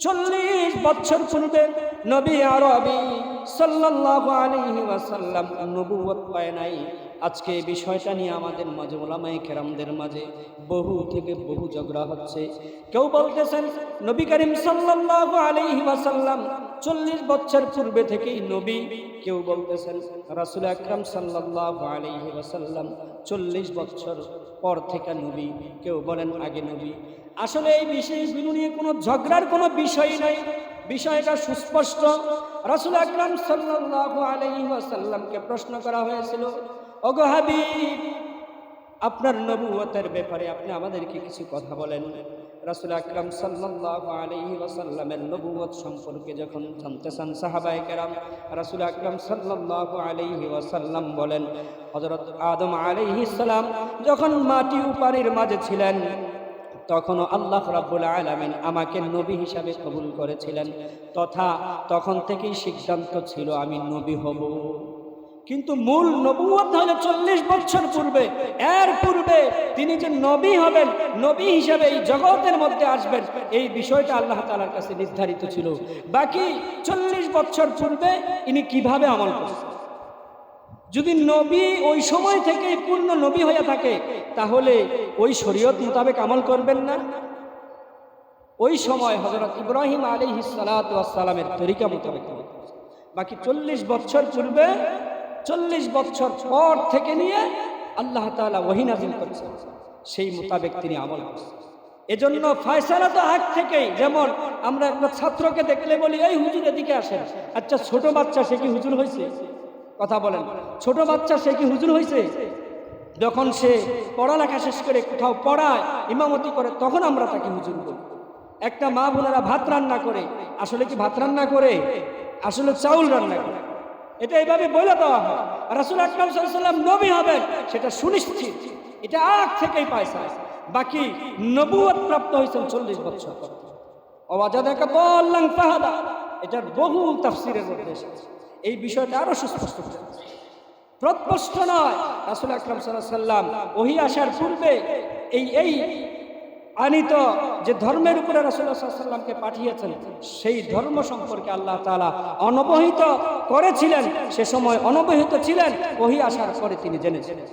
চল্লিশ বছর পূর্বে নবী আরবি সাল্লাল্লাহু নবুয়ত পায় নাই। আজকে এই বিষয়টা নিয়ে আমাদের মাঝে ওলামায়ে কেরামদের মাঝে বহু থেকে বহু ঝগড়া হচ্ছে। কেউ বলতেছেন, নবী করিম সাল্লাল্লাহু আলাইহি ওয়াসাল্লাম চল্লিশ বছর পূর্বে থেকেই নবী। কেউ বলতেছেন, রাসূল আকরাম সাল্লাল্লাহু আলাইহি ওয়াসাল্লাম চল্লিশ বছর পর থেকে নবী। কেউ বলেন, আগে নবী। আসলে এই বিষয়গুলো নিয়ে কোনো ঝগড়ার কোনো বিষয় নাই। বিষয়টা সুস্পষ্ট। রাসুল আকরাম সাল্লাল্লাহু আলাইহি ওয়াসাল্লামকে প্রশ্ন করা হয়েছিল, ওগো আপনার নবুয়তের ব্যাপারে আপনি আমাদেরকে কিছু কথা বলেন। রাসুল আকরাম সাল্লাল্লাহু আলাইহি ওয়াসাল্লামের নবুয়ত সম্পর্কে যখন জানতে চান সাহাবায়ে কেরাম, রাসুল আকরাম সাল্লাল্লাহু আলাইহি ওয়াসাল্লাম বলেন হজরত আদম আলাইহিস সালাম যখন মাটি উপারির মাঝে ছিলেন তখনও আল্লাহ রাব্বুল আলামিন আমাকে নবী হিসাবে কবুল করেছিলেন। তথা তখন থেকেই সিদ্ধান্ত ছিল আমি নবী হব। কিন্তু মূল নবুয়ত হলো চল্লিশ বছর পূর্বে। এর পূর্বে তিনি যে নবী হবেন, নবী হিসাবে এই জগতের মধ্যে আসবেন, এই বিষয়টা আল্লাহ তালার কাছে নির্ধারিত ছিল। বাকি চল্লিশ বছর পূর্বে ইনি কীভাবে আমল করছেন? যদি নবী ওই সময় থেকে পূর্ণ নবী হয়ে থাকে, তাহলে ওই শরীয়ত মোতাবেক আমল করবেন না। ওই সময় হজরত ইব্রাহিম আলী সালামের তরিকা মোতাবেক বাকি চল্লিশ বছর পূর্বে, চল্লিশ বছর পর থেকে নিয়ে আল্লাহ তালা ওহিনাজিম করছেন। সেই মোতাবেক তিনি আমল এজন্য ফয়সালা তো আগ থেকেই, যেমন আমরা একটা ছাত্রকে দেখলে বলি, এই হুজুর এদিকে আসেন। আচ্ছা ছোট বাচ্চা সে কি হুজুর হয়েছে কথা বলেন। ছোট বাচ্চা, সে কি হুজুর হয়েছে যখন সে পড়ালেখা শেষ করে কোথাও পড়ায়, ইমামতি করে, তখন আমরা তাকে হুজুর বলি। একটা মা বোনেরা ভাত রান্না করে, আসলে কি ভাত রান্না করে? আসলে চাউল রান্না করে। এটা এইভাবে বলে দেওয়া হয়। রাসুল আকরাম সাল্লাম নবী হবেন, সেটা সুনিশ্চিত। এটা আগ থেকেই পাইছে বাকি নবুয়ত প্রাপ্ত হয়েছেন চল্লিশ বছর। অবাজাদাকে বললাম ফাহাদা। এটার বহু তাফসিরের মধ্যে এসেছে। এই বিষয়টা আরও সুস্পষ্ট যাচ্ছে। প্রত্পষ্ট নয়, রাসুল আকরাম সাল্লাম ওহি আসার পূর্বে এই এই আনিত যে ধর্মের উপরে রসুল্লাহামকে পাঠিয়েছেন, সেই ধর্ম সম্পর্কে আল্লাহ তালা অনবহিত করেছিলেন, সে সময় অনবহিত ছিলেন, ওহি আসার পরে তিনি জেনেছিলেন